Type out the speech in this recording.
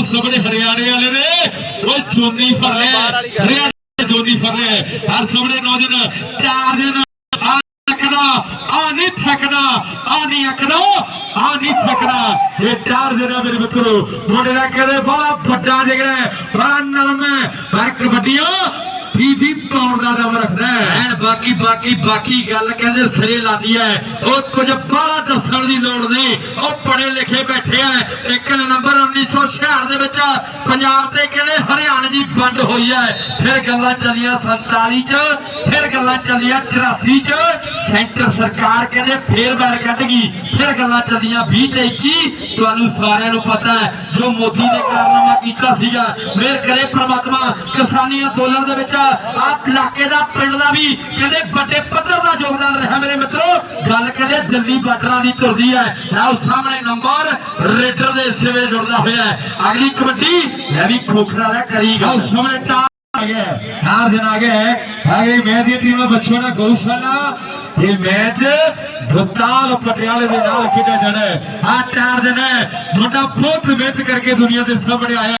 ਉਹ ਸਾਹਮਣੇ ਹਰਿਆਣੇ ਵਾਲੇ ਨੇ। ਉਹ ਚੋਨੀ ਫੜ ਲਿਆ ਹਰਿਆਣੇ ਚੋਨੀ ਫੜ ਲਿਆ ਹਰ ਸਾਹਮਣੇ ਨੌਜਵਾਨ ਚਾਰ ਦਿਨ ਥੱਕਦਾ ਆ ਨਹੀਂ ਥੱਕਦਾ ਆ ਨਹੀਂ ਅੱਕਦਾ ਆ ਨਹੀਂ ਥੱਕਦਾ। ਇਹ ਚਾਰ ਆ ਮੇਰੇ ਮਿੱਤਰੋ ਮੁੰਡੇ ਦਾ ਕਹਿੰਦੇ ਬੜਾ ਵੱਡਾ ਜਿਗਰਾ ਹੈ। ਬੜਾ ਨਾਮ ਹੈ। ਪਰ ਕਬੱਡੀਆਂ ਵੀ ਪਾਉਣ ਦਾ ਦਮ ਰੱਖਦਾ ਐਨ ਬਾਕੀ ਬਾਕੀ ਬਾਕੀ ਗੱਲ ਕਹਿੰਦੇ ਸਿਰੇ ਲਾਦੀ ਹੈ। ਉਹ ਕੁਝ ਬਾਹਲਾ ਦੱਸਣ ਦੀ ਲੋੜ ਨਹੀਂ। ਉਹ ਪੜੇ ਲਿਖੇ ਬੈਠੇ ਆ। ਇੱਕ ਨੰਬਰ 1966 ਦੇ ਵਿੱਚ ਪੰਜਾਬ ਤੇ ਕਹਿੰਦੇ ਹਰਿਆਣੇ ਦੀ ਵੰਡ ਹੋਈ ਹੈ? ਫਿਰ ਗੱਲਾਂ ਚੱਲੀਆਂ 47 ਚ। ਫਿਰ ਗੱਲਾਂ ਚੱਲੀਆਂ 84 ਚ, ਸੈਂਟਰ ਸਰਕਾਰ ਕਹਿੰਦੇ ਫੇਰ ਬਾਰ ਕੱਢ ਗਈ ਫਿਰ ਗੱਲਾਂ ਚੱਲੀਆਂ 20 ਤੇ 21 ਤੁਹਾਨੂੰ ਸਾਰਿਆਂ ਨੂੰ ਪਤਾ ਹੈ, ਜੋ ਮੋਦੀ ਨੇ ਕਾਰਨਾਮਾ ਕੀਤਾ ਸੀਗਾ, ਮੇਰ ਕਰੇ ਪ੍ਰਮਾਤਮਾ, ਕਿਸਾਨੀ ਅੰਦੋਲਨ ਦੇ ਵਿੱਚ ਆ ਇਲਾਕੇ ਦਾ, ਪਿੰਡ ਦਾ ਵੀ, ਕਹਿੰਦੇ ਵੱਡੇ ਪੱਧਰ ਦਾ ਯੋਗਦਾਨ ਰਿਹਾ ਮੇਰੇ ਮਿੱਤਰੋ। ਗੱਲ ਕਹਿੰਦੇ ਦਿੱਲੀ ਬਾਰਡਰਾਂ ਦੀ ਤੁਰਦੀ ਹੈ। ਆਓ ਸਾਹਮਣੇ ਨੰਬਰ, ਰੇਡਰ ਦੇ ਹਿੱਸੇ ਵਿੱਚ ਜੁੜਦਾ ਹੋਇਆ ਹੈ। ਅਗਲੀ ਕਬੱਡੀ, ਮੈਂ ਵੀ ਖੋਖਰਾ ਦਾ ਕਰੀਗਾ ਆਓ ਸਾਹਮਣੇ ਟਾ ਆ ਗਿਆ ਹੈ। ਚਾਰ ਆ ਗਏ ਹੈ ਆਗੇ ਮੈਂ ਦੀ ਟੀਮ ਦਾ ਬੱਚੋਂ ਦਾ ਗਊਸ਼ਾਲਾ। ਇਹ ਮੈਚ ਭੁਤਾਲ ਪਟਿਆਲੇ ਦੇ ਨਾਲ ਖੇਡਿਆ ਜਾਣਾ ਹੈ। ਆ ਚਾਰ ਦਿਨ ਹੈ ਮੁੰਡਾ ਬਹੁਤ ਮਿਹਨਤ ਕਰਕੇ ਦੁਨੀਆ ਦੇ ਸਾਹਮਣੇ ਆਇਆ।